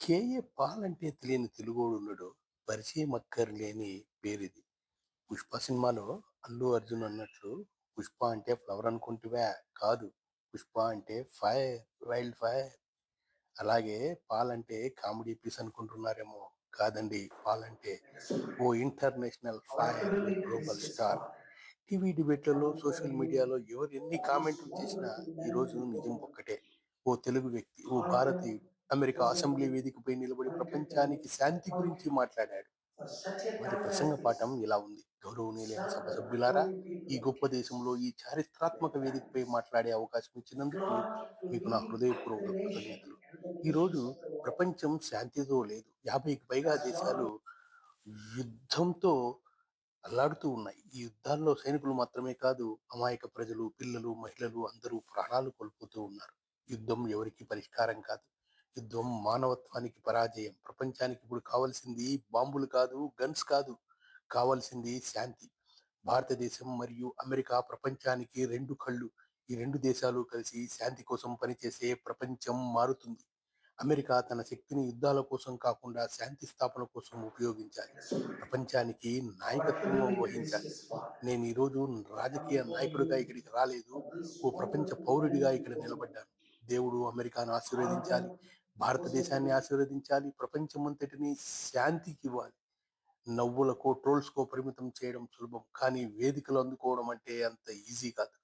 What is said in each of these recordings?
KA Paul అంటే తెలియని తెలుగోడు ఉన్నాడు. పరిచయం అక్కర్లేని పేరిది. పుష్ప సినిమాలో అల్లు అర్జున్ అన్నట్లు పుష్ప అంటే ఫ్లవర్ అనుకుంటువే? కాదు. పుష్ప అంటే ఫైర్ వైల్డ్ ఫైర్. అలాగే పాల్ అంటే కామెడీ పీస్ అనుకుంటున్నారేమో. కాదండి. పాల్ అంటే ఓ international fire global star. TV డిబేట్లలో social మీడియాలో ఎవరు ఎన్ని కామెంట్లు చేసినా ఈరోజు నిజం ఒక్కటే. ఓ తెలుగు వ్యక్తి ఓ భారతీయుడు అమెరికా అసెంబ్లీ వేదికపై నిలబడి ప్రపంచానికి శాంతి గురించి మాట్లాడాడు. వారి ప్రసంగ పాఠం ఇలా ఉంది. గౌరవనీయులైన సభ సభ్యులారా ఈ గొప్ప దేశంలో ఈ చారిత్రాత్మక వేదికపై మాట్లాడే అవకాశం ఇచ్చినందుకు మీకు నా హృదయపూర్వక కృతజ్ఞతలు. ఈ రోజు ప్రపంచం శాంతితో లేదు. యాభైకి పైగా దేశాలు యుద్ధంతో అల్లాడుతూ ఉన్నాయి. ఈ యుద్ధాల్లో సైనికులు మాత్రమే కాదు అమాయక ప్రజలు పిల్లలు మహిళలు అందరూ ప్రాణాలు కోల్పోతూ ఉన్నారు. యుద్ధం ఎవరికి పరిష్కారం కాదు. యుద్ధం మానవత్వానికి పరాజయం. ప్రపంచానికి ఇప్పుడు కావాల్సింది బాంబులు కాదు గన్స్ కాదు. కావాల్సింది శాంతి. భారతదేశం మరియు అమెరికా ప్రపంచానికి రెండు కళ్ళు. ఈ రెండు దేశాలు కలిసి శాంతి కోసం పనిచేసే ప్రపంచం మారుతుంది. అమెరికా తన శక్తిని యుద్ధాల కోసం కాకుండా శాంతి స్థాపన కోసం ఉపయోగించాలి. ప్రపంచానికి నాయకత్వం వహించాలి. నేను ఈరోజు రాజకీయ నాయకుడిగా ఇక్కడికి రాలేదు. ఓ ప్రపంచ పౌరుడిగా ఇక్కడ నిలబడ్డాను. దేవుడు అమెరికాను ఆశీర్వదించాలి. భారతదేశాన్ని ఆశీర్వదించాలి ప్రపంచమంతటిని శాంతికి ఇవ్వాలి. నవ్వులకో ట్రోల్స్కో పరిమితం చేయడం సులభం. కానీ వేదికలు అందుకోవడం అంటే అంత ఈజీ కాదు.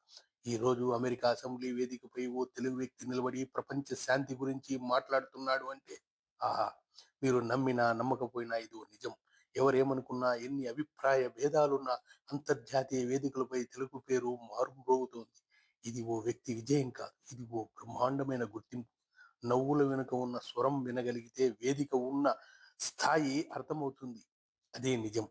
ఈ రోజు అమెరికా అసెంబ్లీ వేదికపై ఓ తెలుగు వ్యక్తి నిలబడి ప్రపంచ శాంతి గురించి మాట్లాడుతున్నాడు అంటే ఆహా! మీరు నమ్మినా నమ్మకపోయినా ఇది ఓ నిజం. ఎవరేమనుకున్నా ఎన్ని అభిప్రాయ భేదాలున్నా అంతర్జాతీయ వేదికలపై తెలుగు పేరు మారుమ్రోగుతోంది. ఇది ఓ వ్యక్తి విజయం కాదు. ఇది ఓ బ్రహ్మాండమైన గుర్తింపు. నవ్వుల వెనుక ఉన్న స్వరం వినగలిగితే వేదిక ఉన్న స్థాయి అర్థమవుతుంది. అదే నిజం.